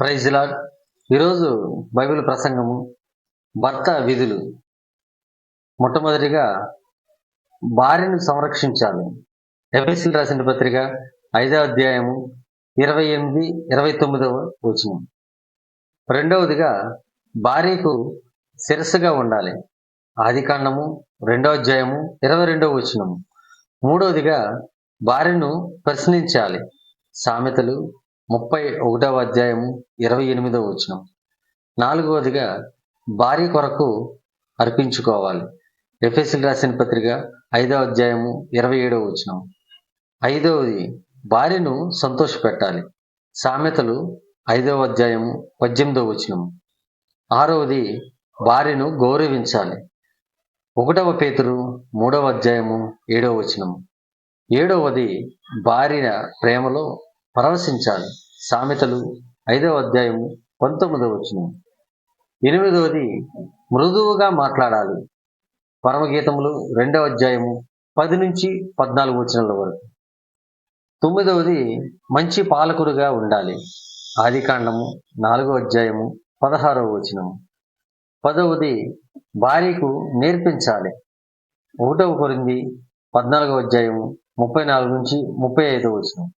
Praise Lord ఈరోజు Bible ప్రసంగము భర్త విధులు. మొట్టమొదటిగా భార్యను సంరక్షించాలి. ఎఫ్ఎస్సీ రాసిన పత్రిక ఐదవ అధ్యాయము ఇరవై ఎనిమిది ఇరవై తొమ్మిదవ వచనం. రెండవదిగా భార్యకు శిరస్సుగా ఉండాలి. ఆది కాండము రెండవ అధ్యాయము ఇరవై రెండవ వచనము. మూడవదిగా భార్యను ప్రశ్నించాలి. సామెతలు ముప్పై ఒకటవ అధ్యాయము ఇరవై ఎనిమిదవ వచనం. నాలుగవదిగా భార్య కొరకు అర్పించుకోవాలి. ఎఫ్ఎస్ఎల్ రాసిన పత్రిక ఐదవ అధ్యాయము ఇరవై ఏడవ వచనం. ఐదవది భార్యను సంతోషపెట్టాలి. సామెతలు ఐదవ అధ్యాయము పద్దెనిమిదవ వచనం. ఆరవది భార్యను గౌరవించాలి. ఒకటవ పేతురు మూడవ అధ్యాయము ఏడవ వచనం. ఏడవది భార్య ప్రేమలో పరవశించాడు సామెతలు ఐదవ అధ్యాయము పంతొమ్మిదవ వచ్చిన ఎనిమిదవది మృదువుగా మాట్లాడాలి. పరమగీతములు రెండవ అధ్యాయము పది నుంచి పద్నాలుగు వచనాల వరకు. తొమ్మిదవది మంచి పాలకుడుగా ఉండాలి. ఆదికాండము నాలుగో అధ్యాయము పదహారవ వచనము. పదవది భార్యకు నేర్పించాలి. ఒకటవ కొరింది పద్నాలుగవ అధ్యాయము ముప్పై నాలుగు నుంచి ముప్పై ఐదవ వచనం.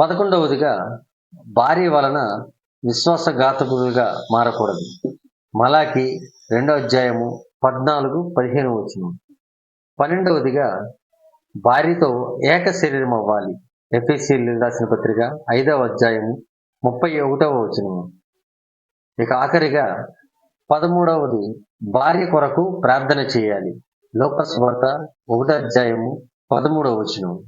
పదకొండవదిగా భార్య వలన విశ్వాసఘాతకులుగా మారకూడదు. మలాకి రెండో అధ్యాయము పద్నాలుగు పదిహేను వచ్చిన పన్నెండవదిగా భార్యతో ఏక శరీరం అవ్వాలి. ఎఫ్ఎస్సీలు రాసిన పత్రిక ఐదవ అధ్యాయము ముప్పై ఒకటవ వచనము ఇక ఆఖరిగా పదమూడవది భార్య కొరకు ప్రార్థన చేయాలి. లోకస్వార్త ఒకటో అధ్యాయము పదమూడవ వచనం.